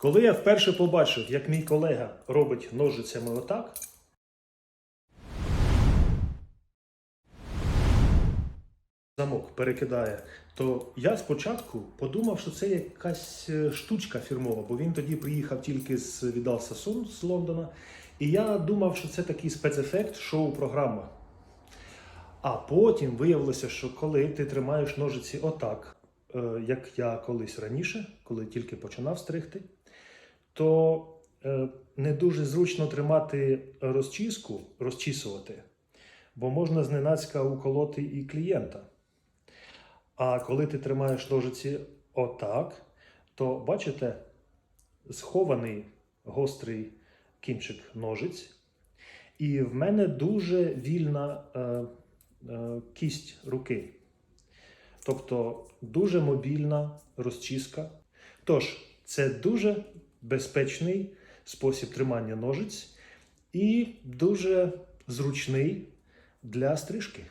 Коли я вперше побачив, як мій колега робить ножицями отак, замок перекидає, то я спочатку подумав, що це якась е, штучка фірмова, бо він тоді приїхав тільки з Відал Сасун з Лондона. І я думав, що це такий спецефект шоу-програма. А потім виявилося, що коли ти тримаєш ножиці отак, е, як я колись раніше, коли тільки починав стригти, то е, не дуже зручно тримати розчіску, розчісувати, бо можна зненацька уколоти і клієнта. А коли ти тримаєш ножиці отак, то бачите, схований гострий кінчик ножиць, і в мене дуже вільна е, е, кість руки. Тобто дуже мобільна розчіска. Тож, це дуже безпечний спосіб тримання ножиць і дуже зручний для стрижки.